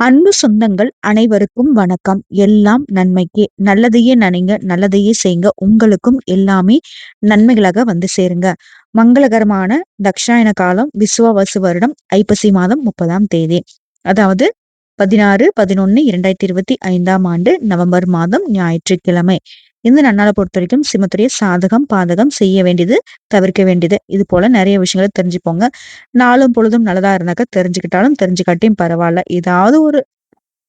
அன்பு சொந்தங்கள் அனைவருக்கும் வணக்கம். எல்லாம் நன்மைக்கே. நல்லதையே நினைங்க நல்லதையே செய்யுங்க உங்களுக்கும் எல்லாமே நன்மைகளாக வந்து சேருங்க. மங்களகரமான தக்ஷாயன காலம் விஸ்வவசு வருடம் ஐப்பசி மாதம் முப்பதாம் தேதி. அதாவது பதினாறு பதினொன்னு இரண்டாயிரத்தி இருபத்தி ஐந்தாம் ஆண்டு நவம்பர் மாதம் ஞாயிற்றுக்கிழமை. இந்த நன்னாளை பொறுத்த வரைக்கும் சிம்மத்துடைய சாதகம் பாதகம் செய்ய வேண்டியது தவிர்க்க வேண்டியது. இது போல நிறைய விஷயங்களை தெரிஞ்சுப்போங்க நாளும் பொழுதும் நல்லதா இருந்தாக்க தெரிஞ்சுக்கிட்டாலும் தெரிஞ்சுக்காட்டியும் பரவாயில்ல. ஏதாவது ஒரு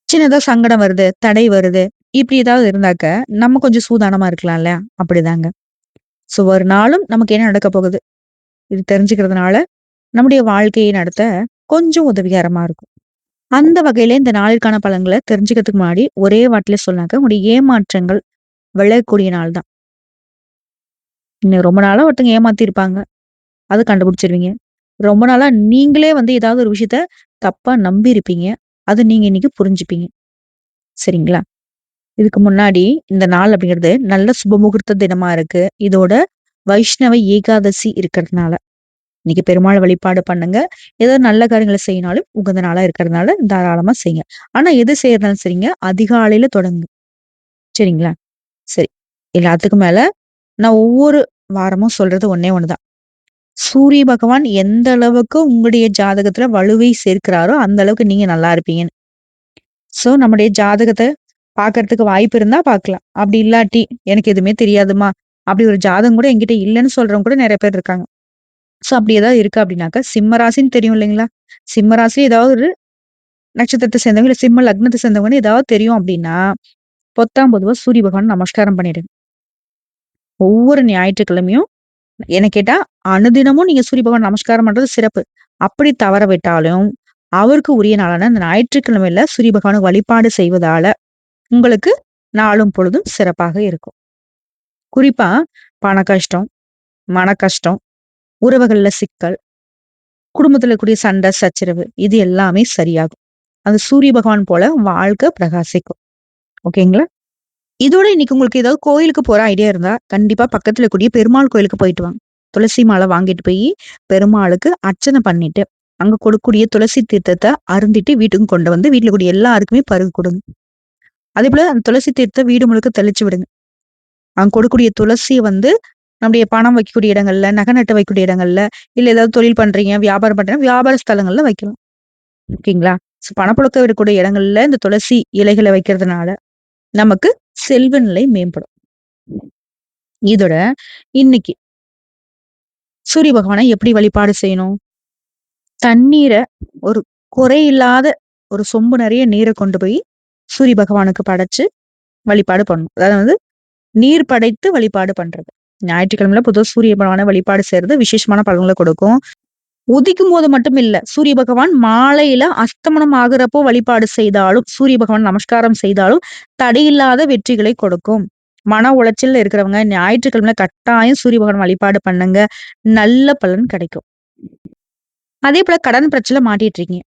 சின்னதா சங்கடம் வருது தடை வருது இப்படி ஏதாவது இருந்தாக்க நம்ம கொஞ்சம் சூதானமா இருக்கலாம் இல்லையா? அப்படிதாங்க. சோ ஒரு நாளும் நமக்கு என்ன நடக்க போகுது? இது தெரிஞ்சுக்கிறதுனால நம்முடைய வாழ்க்கையை நடத்த கொஞ்சம் உதவிகரமா இருக்கும். அந்த வகையில இந்த நாளிற்கான பலன்களை தெரிஞ்சுக்கிறதுக்கு முன்னாடி ஒரே வாட்டில சொன்னாக்க உங்களுடைய ஏமாற்றங்கள் விளையக்கூடிய நாள் தான். இன்னும் ரொம்ப நாளா ஒருத்தங்க ஏமாத்திருப்பாங்க. அது கண்டுபிடிச்சிருவீங்க. ரொம்ப நாளா நீங்களே வந்து ஏதாவது ஒரு விஷயத்த தப்பா நம்பி இருப்பீங்க அது நீங்க இன்னைக்கு புரிஞ்சுப்பீங்க. சரிங்களா? இதுக்கு முன்னாடி இந்த நாள் அப்படிங்கிறது நல்ல சுபமுகூர்த்த தினமா இருக்கு. இதோட வைஷ்ணவ ஏகாதசி இருக்கிறதுனால. இன்னைக்கு பெருமாள் வழிபாடு பண்ணுங்க. ஏதோ நல்ல காரியங்களை செய்யினாலும் உகந்த நாளா இருக்கிறதுனால தாராளமா செய்யுங்க. ஆனா எது செய்யறதுனாலும் சரிங்க. அதிகாலையில தொடங்குங்க சரிங்களா? சரி. எல்லாத்துக்கும் மேல நான் ஒவ்வொரு வாரமும் சொல்றது ஒன்னே ஒண்ணுதான். சூரிய பகவான் எந்த அளவுக்கு உங்களுடைய ஜாதகத்துல வலுவை சேர்க்கிறாரோ அந்த அளவுக்கு நீங்க நல்லா இருப்பீங்கன்னு. சோ நம்முடைய ஜாதகத்தை பாக்குறதுக்கு வாய்ப்பு இருந்தா பார்க்கலாம். அப்படி இல்லாட்டி எனக்கு எதுவுமே தெரியாதுமா? அப்படி ஒரு ஜாதகம் கூட என்கிட்ட இல்லைன்னு சொல்றவங்க கூட நிறைய பேர் இருக்காங்க. சோ அப்படி ஏதாவது இருக்கு அப்படின்னாக்கா சிம்மராசின்னு தெரியும் இல்லைங்களா? சிம்மராசி ஏதாவது ஒரு நட்சத்திரத்தை சேர்ந்தவங்க இல்ல சிம்ம லக்னத்தை சேர்ந்தவங்கன்னு ஏதாவது தெரியும் அப்படின்னா பொத்தாம் பொதுவா சூரிய பகவான் நமஸ்காரம் பண்ணிடுங்க ஒவ்வொரு ஞாயிற்றுக்கிழமையும் என்ன கேட்டா அனுதினமும் நீங்க சூரிய பகவான் நமஸ்காரம் பண்றது சிறப்பு. அப்படி தவற விட்டாலும் அவருக்கு உரிய நாளான அந்த ஞாயிற்றுக்கிழமையில சூரிய பகவானுக்கு வழிபாடு செய்வதால உங்களுக்கு நாளும் பொழுதும் சிறப்பாக இருக்கும். குறிப்பா பண கஷ்டம் மன கஷ்டம் உறவுகள்ல சிக்கல் குடும்பத்துல கூடிய சண்டை சச்சரவு இது எல்லாமே சரியாகும். அது சூரிய பகவான் போல வாழ்க்கை பிரகாசிக்கும். ஓகேங்களா? இதோட இன்னைக்கு உங்களுக்கு ஏதாவது கோயிலுக்கு போற ஐடியா இருந்தா கண்டிப்பா பக்கத்துல கூடிய பெருமாள் கோயிலுக்கு போயிட்டு வாங்க. துளசி மாலை வாங்கிட்டு போய் பெருமாளுக்கு அர்ச்சனை பண்ணிட்டு அங்க கொடுக்கக்கூடிய துளசி தீர்த்தத்தை அருந்திட்டு வீட்டுக்கு கொண்டு வந்து வீட்டுல கூடிய எல்லாருக்குமே பருகு கொடுங்க. அதே போல அந்த துளசி தீர்த்தத்தை வீடு முழுக்க தெளிச்சு விடுங்க. அங்க கொடுக்கக்கூடிய துளசியை வந்து நம்முடைய பணம் வைக்கக்கூடிய இடங்கள்ல நகை நட்டு வைக்கக்கூடிய இடங்கள்ல இல்ல ஏதாவது தொழில் பண்றீங்க வியாபாரம் பண்றீங்க வியாபார ஸ்தலங்கள்ல வைக்கலாம். ஓகேங்களா? பணப்புழக்க விடக்கூடிய இடங்கள்ல இந்த துளசி இலைகளை வைக்கிறதுனால நமக்கு செல்வ நிலை மேம்படும். இதோட இன்னைக்கு சூரிய பகவானை எப்படி வழிபாடு செய்யணும்? தண்ணீரை ஒரு குறையில்லாத ஒரு சொம்பு நிறைய நீரை கொண்டு போய் சூரிய பகவானுக்கு படைச்சு வழிபாடு பண்ணணும். அதாவது நீர் படைத்து வழிபாடு பண்றது. ஞாயிற்றுக்கிழமையில பொதுவாக சூரிய பகவானை வழிபாடு செய்யறது விசேஷமான பலன்களை கொடுக்கும். உதிக்கும் போது மட்டும் இல்ல சூரிய பகவான் மாலையில அஸ்தமனம் ஆகுறப்போ வழிபாடு செய்தாலும் சூரிய பகவான் நமஸ்காரம் செய்தாலும் தடையில்லாத வெற்றிகளை கொடுக்கும். மன உளைச்சல்ல இருக்கிறவங்க ஞாயிற்றுக்கிழமை கட்டாயம் சூரிய பகவான் வழிபாடு பண்ணுங்க. நல்ல பலன் கிடைக்கும். அதே போல கடன் பிரச்சனை மாட்டிட்டு இருக்கீங்க.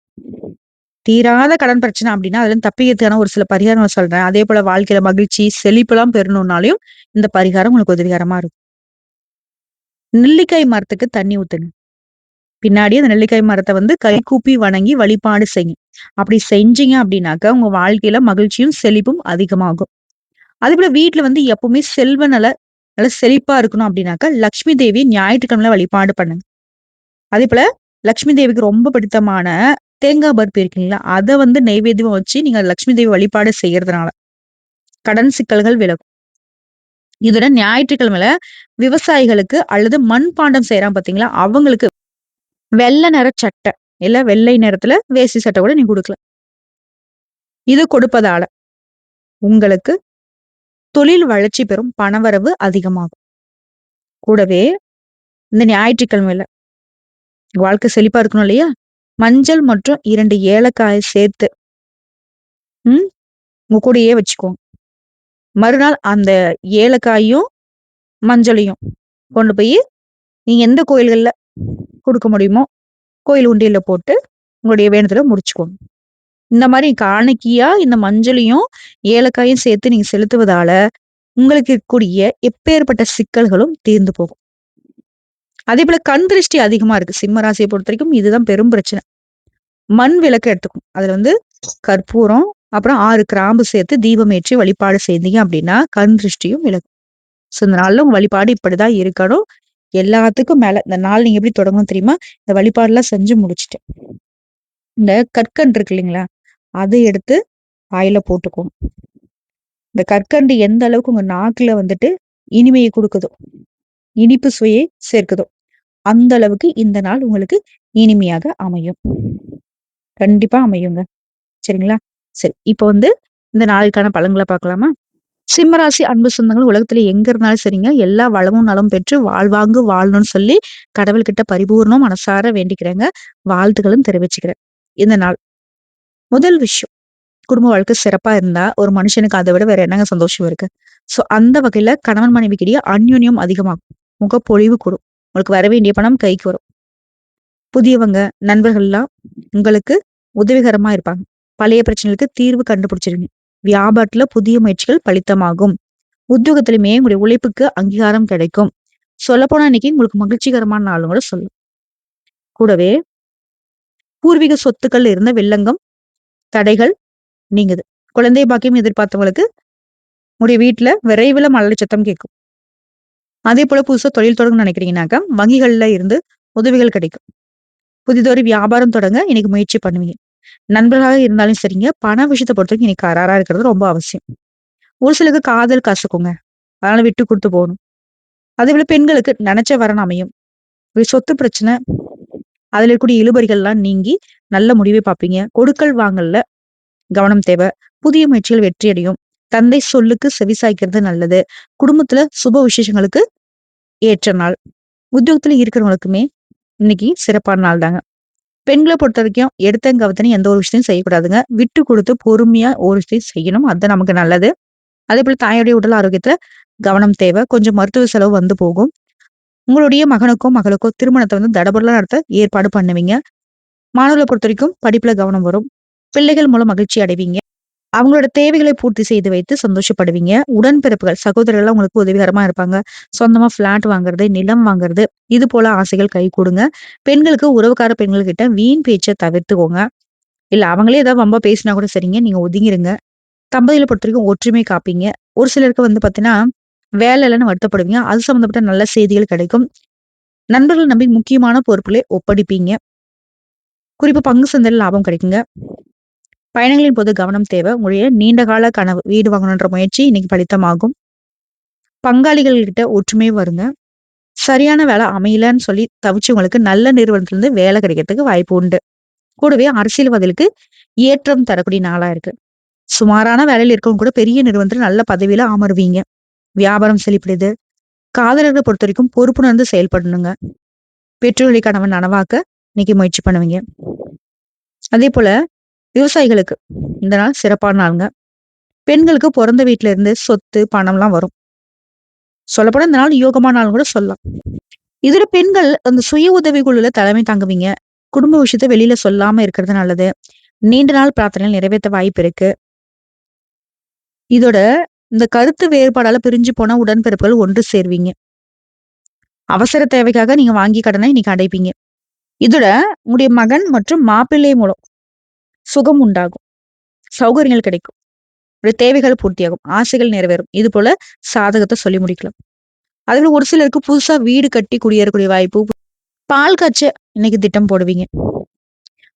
தீராத கடன் பிரச்சனை அப்படின்னா அதுல தப்பிக்கிறதுக்கான ஒரு சில பரிகாரம் சொல்றேன். அதே போல வாழ்க்கையில மகிழ்ச்சி செழிப்பெல்லாம் பெறணும்னாலையும் இந்த பரிகாரம் உங்களுக்கு உதவிகரமா இருக்கும். நெல்லிக்காய் மரத்துக்கு தண்ணி ஊத்துங்க. பின்னாடி அந்த நெல்லிக்காய் மரத்தை வந்து கைகூப்பி வணங்கி வழிபாடு செய்யும். அப்படி செஞ்சீங்க அப்படின்னாக்க உங்க வாழ்க்கையில மகிழ்ச்சியும் செழிப்பும் அதிகமாகும். அதே போல வீட்டுல வந்து எப்பவுமே செல்வ நல நல்ல செழிப்பா இருக்கணும் அப்படின்னாக்கா லக்ஷ்மி தேவி ஞாயிற்றுக்கிழமை வழிபாடு பண்ணுங்க. அதே போல லக்ஷ்மி தேவிக்கு ரொம்ப பிடித்தமான தேங்காய் பருப்பு இருக்கீங்களா அதை வந்து நைவேத்தியம் வச்சு நீங்க லக்ஷ்மி தேவி வழிபாடு செய்யறதுனால கடன் சிக்கல்கள் விலகும். இதோட ஞாயிற்றுக்கிழமையில விவசாயிகளுக்கு அல்லது மண் பாண்டம் செய்யறான் பாத்தீங்களா? அவங்களுக்கு வெள்ளை நிற சட்டை இல்ல வெள்ளை நிறத்துல வேசி சட்டை கூட நீ கொடுக்கலாம். இது கொடுப்பதால உங்களுக்கு தொழில் வளர்ச்சி பெறும் பணவரவு அதிகமாகும். கூடவே இந்த ஞாயிற்றுக்கிழமையில வாழ்க்கை செழிப்பா இருக்கணும் இல்லையா? மஞ்சள் மற்றும் இரண்டு ஏலக்காயை சேர்த்து உம் உங்க கூடயே வச்சுக்கோங்க. மறுநாள் அந்த ஏலக்காயும் மஞ்சளையும் கொண்டு போய் நீங்க எந்த கோயில்கள்ல கொடுக்க முடியுமோ கோயில் உண்டியல போட்டு உங்களுடைய வேண்டுதலை முடிச்சுக்கோங்க. இந்த மாதிரி காணிக்கையா இந்த மஞ்சளையும் ஏலக்காயும் சேர்த்து நீங்க செலுத்துவதால உங்களுக்கு இருக்கக்கூடிய எப்பேற்பட்ட சிக்கல்களும் தீர்ந்து போகும். அதே போல கண் திருஷ்டி அதிகமா இருக்கு. சிம்ம ராசியை பொறுத்த வரைக்கும் இதுதான் பெரும் பிரச்சனை. மண் விளக்கு எடுத்துக்கும் அதுல வந்து கற்பூரம் அப்புறம் ஆறு கிராம்பு சேர்த்து தீபம் ஏற்றி வழிபாடு செய்தீங்க அப்படின்னா கண் திருஷ்டியும் விளக்கும் ஸோ இந்த நாள்ல உங்க வழிபாடு இப்படிதான் இருக்கணும். எல்லாத்துக்கும் மேல இந்த நாள் நீங்க எப்படி தொடங்கணும் தெரியுமா? இந்த வழிபாடுலாம் செஞ்சு முடிச்சுட்டு இந்த கற்கண்டு இருக்கு இல்லைங்களா? அதை எடுத்து வாயில போட்டுக்கும் இந்த கற்கண்டு எந்த அளவுக்கு உங்க நாக்குல வந்துட்டு இனிமையை கொடுக்குதோ இனிப்பு சுவையை சேர்க்குதோ அந்த அளவுக்கு இந்த நாள் உங்களுக்கு இனிமையாக அமையும். கண்டிப்பா அமையுங்க. சரிங்களா? சரி இப்போ வந்து இந்த நாளுக்கான பழங்களை பார்க்கலாமா? சிம்மராசி அன்பு சொந்தங்கள் உலகத்துல எங்க இருந்தாலும் சரிங்க. எல்லா வளமும் நலம் பெற்று வாழ்வாங்கு வாழணும்னு சொல்லி கடவுள்கிட்ட பரிபூர்ணம் மனசார வேண்டிக்கிறேங்க. வாழ்த்துக்களும் தெரிவிச்சுக்கிறேன். இந்த நாள். முதல் விஷயம். குடும்ப வாழ்க்கை சிறப்பா இருந்தா ஒரு மனுஷனுக்கு அதை விட வேற என்னங்க சந்தோஷம் இருக்கு? சோ அந்த வகையில கணவன் மனைவிக்கிடையே அந்யோன்யம் அதிகமாகும். முகப்பொழிவு கூடும். உங்களுக்கு வர வேண்டிய பணம் கைக்கு வரும். புதியவங்க நண்பர்கள்லாம் உங்களுக்கு உதவிகரமா இருப்பாங்க. பழைய பிரச்சனைகளுக்கு தீர்வு கண்டுபிடிச்சிருங்க. வியாபாரத்துல புதிய முயற்சிகள் பலித்தமாகும். உத்தியோகத்திலுமே உங்களுடைய உழைப்புக்கு அங்கீகாரம் கிடைக்கும். சொல்ல போனா இன்னைக்கு உங்களுக்கு மகிழ்ச்சிகரமான நாளும் கூட சொல்லும். கூடவே பூர்வீக சொத்துக்கள் இருந்த வெள்ளங்கம் தடைகள் நீங்குது. குழந்தை பாக்கியம் எதிர்பார்த்தவங்களுக்கு உங்களுடைய வீட்டுல விரைவில் மழை சத்தம் கேட்கும். அதே போல புதுசா தொழில் தொடங்க நினைக்கிறீங்கன்னாக்கா வங்கிகள்ல இருந்து உதவிகள் கிடைக்கும். புதிதொரு வியாபாரம் தொடங்க இன்னைக்கு முயற்சி பண்ணுவீங்க. நண்பர்களாக இருந்தாலும் சரிங்க. பண விஷயத்தை பொறுத்த வரைக்கும் இன்னைக்கு கராரா இருக்கிறது ரொம்ப அவசியம். ஒரு சிலருக்கு காதல் கசக்குங்க. அதனால விட்டு கொடுத்து போகணும். அதே போல பெண்களுக்கு நினைச்ச வரன் அமையும். சொத்து பிரச்சனை. அதுல இருக்கக்கூடிய இழுபறிகள்லாம் நீங்கி நல்ல முடிவை பார்ப்பீங்க. கொடுக்கல் வாங்கல்ல கவனம் தேவை. புதிய முயற்சிகள் வெற்றி அடையும். தந்தை சொல்லுக்கு செவிசாய்க்கிறது நல்லது. குடும்பத்துல சுப விசேஷங்களுக்கு ஏற்ற நாள். உத்தியோகத்துல இருக்கிறவங்களுக்குமே இன்னைக்கு சிறப்பான நாள் தாங்க பெண்களை பொறுத்த வரைக்கும் எடுத்த கவத்தனை எந்த ஒரு விஷயத்தையும் செய்யக்கூடாதுங்க. விட்டு கொடுத்து பொறுமையா ஒரு விஷயத்தையும் செய்யணும். அது நமக்கு நல்லது. அதே போல தாயோடைய உடல் ஆரோக்கியத்துல கவனம் தேவை. கொஞ்சம் மருத்துவ செலவு வந்து போகும். உங்களுடைய மகனுக்கோ மகளுக்கோ திருமணத்தை வந்து தடபுடலா நடத்த ஏற்பாடு பண்ணுவீங்க. மாணவர்களை பொறுத்த வரைக்கும் படிப்புல கவனம் வரும். பிள்ளைகள் மூலம் மகிழ்ச்சி அடைவீங்க. அவங்களோட தேவைகளை பூர்த்தி செய்து வைத்து சந்தோஷப்படுவீங்க. உடன்பிறப்புகள் சகோதரர்கள் உங்களுக்கு உதவிகரமா இருப்பாங்க. சொந்தமா பிளாட் வாங்குறது நிலம் வாங்குறது இது போல ஆசைகள் கை கொடுங்க. பெண்களுக்கு உறவுக்கார பெண்கள் கிட்ட வீண் பேச்சை தவிர்த்துக்கோங்க. இல்ல அவங்களே ஏதாவது ரொம்ப பேசினா கூட சரிங்க நீங்க ஒதுங்கிருங்க. தம்பதியில பொறுத்த வரைக்கும் ஒற்றுமை காப்பீங்க. ஒரு சிலருக்கு வந்து பாத்தீங்கன்னா வேலை இல்லைன்னு வருத்தப்படுவீங்க. அது சம்மந்தப்பட்ட நல்ல செய்திகள் கிடைக்கும். நண்பர்கள் நம்பி முக்கியமான பொறுப்புகளை ஒப்படைப்பீங்க. குறிப்பா பங்கு சந்தையில் லாபம் கிடைக்குங்க. பயணங்களின் போது கவனம் தேவை. உங்களுடைய நீண்ட கால கனவு வீடு வாங்கணுன்ற முயற்சி இன்னைக்கு பலித்தமாகும். பங்காளிகள் கிட்ட ஒற்றுமை வருங்க. சரியான வேலை அமையலன்னு சொல்லி தவிச்சவங்களுக்கு நல்ல நிறுவனத்துல இருந்து வேலை கிடைக்கிறதுக்கு வாய்ப்பு உண்டு. கூடவே அரசியல்வாதிகளுக்கு ஏற்றம் தரக்கூடிய நாளா இருக்கு. சுமாரான வேலையில் இருக்கவங்க கூட பெரிய நிறுவனத்தில் நல்ல பதவியில அமர்வீங்க. வியாபாரம் செழிப்படுது. காதலர்களை பொறுத்த வரைக்கும் பொறுப்புணர்ந்து செயல்படணுங்க. பெற்றோர்களை கணவன் நனவாக்க இன்னைக்கு முயற்சி பண்ணுவீங்க. அதே போல விவசாயிகளுக்கு இந்த நாள் சிறப்பான நாளுங்க. பெண்களுக்கு பிறந்த வீட்டுல இருந்து சொத்து பணம்லாம் வரும். சொல்லப்போனா இந்த நாள் யோகமான நாள் கூட சொல்லலாம். இதுல பெண்கள் அந்த சுய உதவி குழுல தலைமை தாங்குவீங்க. குடும்ப விஷயத்த வெளியில சொல்லாம இருக்கிறது நல்லது. நீண்ட நாள் பிரார்த்தனைகள் நிறைவேற்ற வாய்ப்பு இருக்கு. இதோட இந்த கருத்து வேறுபாடால பிரிஞ்சு போன உடன்பிறப்புகள் ஒன்று சேர்வீங்க. அவசர தேவைக்காக நீங்க வாங்கி கடனை இன்னைக்கு அடைப்பீங்க. இதோட உங்களுடைய மகன் மற்றும் மாப்பிள்ளை மூலம் சுகம் உண்டாகும் சௌகரியங்கள் கிடைக்கும். ஒரு தேவைகள் பூர்த்தியாகும். ஆசைகள் நிறைவேறும். இது போல சாதகத்தை சொல்லி முடிக்கலாம். அதுல ஒரு சிலருக்கு புதுசா வீடு கட்டி குடியேறக்கூடிய வாய்ப்பு பால் காய்ச்ச இன்னைக்கு திட்டம் போடுவீங்க.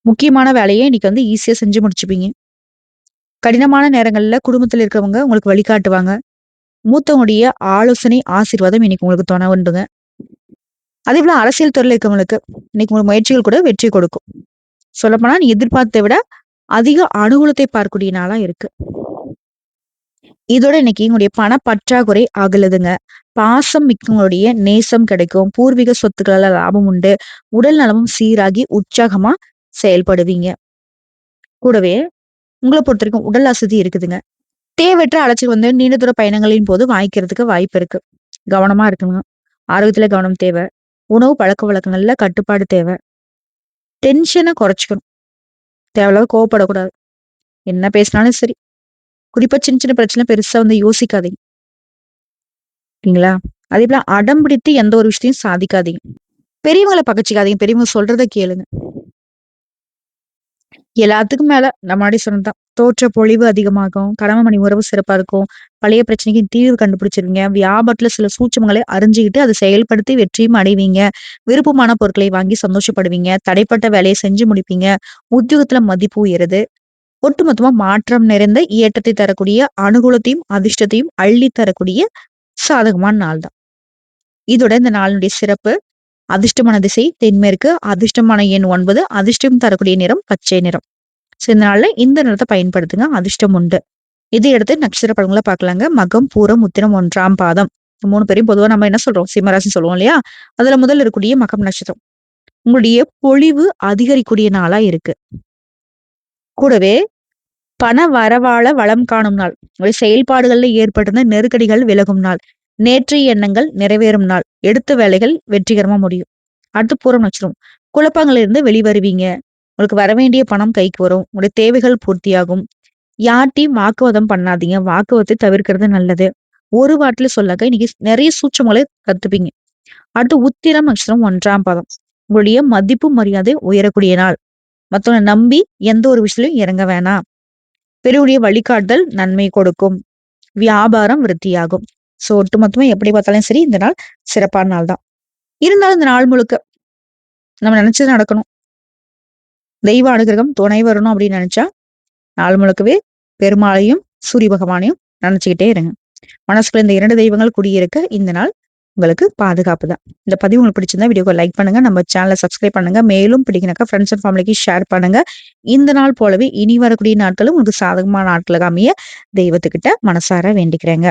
முக்கியமான வேலையை இன்னைக்கு வந்து ஈஸியா செஞ்சு முடிச்சுப்பீங்க. கடினமான நேரங்கள்ல குடும்பத்துல இருக்கிறவங்க உங்களுக்கு வழிகாட்டுவாங்க. மூத்தவங்களுடைய ஆலோசனை ஆசீர்வாதம் இன்னைக்கு உங்களுக்கு துணை உண்டுங்க. அதே போல அரசியல் துறையில் இருக்கவங்களுக்கு இன்னைக்கு உங்களுக்கு முயற்சிகள் கூட வெற்றி கொடுக்கும். சொல்லப்போனா நீ எதிர்பார்த்த விட அதிக அனுகூலத்தை பார்க்கக்கூடிய நாளா இருக்கு. இதோட இன்னைக்கு உங்களுடைய பண பற்றாக்குறை அகலுதுங்க பாசம் மிக்கவங்களுடைய நேசம் கிடைக்கும். பூர்வீக சொத்துக்களால லாபம் உண்டு. உடல் நலமும் சீராகி உற்சாகமா செயல்படுவீங்க. கூடவே உங்களை பொறுத்த வரைக்கும் உடல் அசதி இருக்குதுங்க. தேவையற்ற அலைச்சல் வந்து நீண்ட தூர பயணங்களின் போது வாய்க்கிறதுக்கு வாய்ப்பு இருக்கு. கவனமா இருக்கணும். ஆரோக்கியத்துல கவனம் தேவை. உணவு பழக்க வழக்கங்கள்ல கட்டுப்பாடு தேவை. டென்ஷனை குறைச்சிக்கணும். தேவையில்லாத கோவப்படக்கூடாது. என்ன பேசினாலும் சரி. குறிப்பா சின்ன சின்ன பிரச்சனை பெருசா வந்து யோசிக்காதீங்க. சரிங்களா? அதே போல அடம் பிடித்து எந்த ஒரு விஷயத்தையும் சாதிக்காதீங்க. பெரியவங்களை பகச்சிக்காதீங்க. பெரியவங்க சொல்றத கேளுங்க. எல்லாத்துக்கும் மேல நம்ம முன்னாடி சொன்னதுதான். தோற்ற பொழிவு அதிகமாகும். கணவன் மணி உறவு சிறப்பா இருக்கும். பழைய பிரச்சனைக்கு தீர்வு கண்டுபிடிச்சிருவீங்க. வியாபாரத்துல சில சூட்சமங்களை அறிஞ்சுக்கிட்டு அதை செயல்படுத்தி வெற்றியும் அடைவீங்க. விருப்பமான பொருட்களை வாங்கி சந்தோஷப்படுவீங்க. தடைப்பட்ட வேலையை செஞ்சு முடிப்பீங்க. உத்தியோகத்துல மதிப்பு உயருது. ஒட்டுமொத்தமா மாற்றம் நிறைந்த ஏற்றத்தை தரக்கூடிய அனுகூலத்தையும் அதிர்ஷ்டத்தையும் அள்ளி தரக்கூடிய சாதகமான நாள் தான் இதோட இந்த நாளினுடைய சிறப்பு. அதிர்ஷ்டமான திசை தென்மேற்கு அதிர்ஷ்டமான எண் ஒன்பது அதிர்ஷ்டம் தரக்கூடிய நிறம் பச்சை நிறம். ஸோ இதனால நாள்ல இந்த நிறத்தை பயன்படுத்துங்க. அதிர்ஷ்டம் உண்டு. இதை எடுத்து நட்சத்திர படங்களை பார்க்கலாங்க. மகம் பூரம் உத்திரம் ஒன்றாம் பாதம். மூணு பேரையும் பொதுவாக நம்ம என்ன சொல்றோம்? சிம்மராசி சொல்லுவோம் இல்லையா? அதுல முதல்ல இருக்கக்கூடிய மகம் நட்சத்திரம். உங்களுடைய பொழிவு அதிகரிக்கூடிய நாளா இருக்கு. கூடவே பண வரவாழ வளம் காணும் நாள். உங்களுடைய செயல்பாடுகள்ல ஏற்பட்டிருந்த நெருக்கடிகள் விலகும் நாள். நேற்றைய எண்ணங்கள் நிறைவேறும் நாள். எடுத்த வேலைகள் வெற்றிகரமா முடியும். அடுத்து பூரம் நட்சத்திரம் குழப்பங்கள் இருந்து வெளிவருவீங்க. உங்களுக்கு வர வேண்டிய பணம் கைக்கு வரும். உங்களுடைய தேவைகள் பூர்த்தியாகும். யார்ட்டையும் வாக்குவாதம் பண்ணாதீங்க. வாக்குவாதத்தை தவிர்க்கிறது நல்லது. ஒரு வாட்டில சொல்லாக்க இன்னைக்கு நிறைய சூட்சங்களை கத்துப்பீங்க. அடுத்து உத்திரம் நட்சத்திரம் ஒன்றாம் பாதம். உங்களுடைய மதிப்பு மரியாதை உயரக்கூடிய நாள். மற்றவங்க நம்பி எந்த ஒரு விஷயத்திலும் இறங்க வேணாம். பெருவுடைய வழிகாட்டுதல் நன்மை கொடுக்கும். வியாபாரம் விருத்தியாகும். ஸோ ஒட்டுமொத்தமாக எப்படி பார்த்தாலும் சரி இந்த நாள் சிறப்பான நாள் தான். இருந்தாலும் இந்த நாள் முழுக்க நம்ம நினைச்சது நடக்கணும். தெய்வ அனுகிரகம் துணை வரணும் அப்படின்னு நினைச்சா நாள் முழுக்கவே பெருமாளையும் சூரிய பகவானையும் நினைச்சுக்கிட்டே இருங்க. மனசுக்குள்ள இந்த இரண்டு தெய்வங்கள் குடியிருக்க இந்த நாள் உங்களுக்கு பாதுகாப்பு தான். இந்த பதிவு உங்களுக்கு பிடிச்சிருந்தா வீடியோக்கு லைக் பண்ணுங்க நம்ம சேனலை சப்ஸ்கிரைப் பண்ணுங்க மேலும் பிடிக்கினாக்கா ஃப்ரெண்ட்ஸ் அண்ட் ஃபேமிலிக்கு ஷேர் பண்ணுங்க. இந்த நாள் போலவே இனி வரக்கூடிய நாட்களும் உங்களுக்கு சாதகமான நாட்களுக்கு அமைய தெய்வத்துக்கிட்ட மனசார வேண்டிக்கிறேங்க.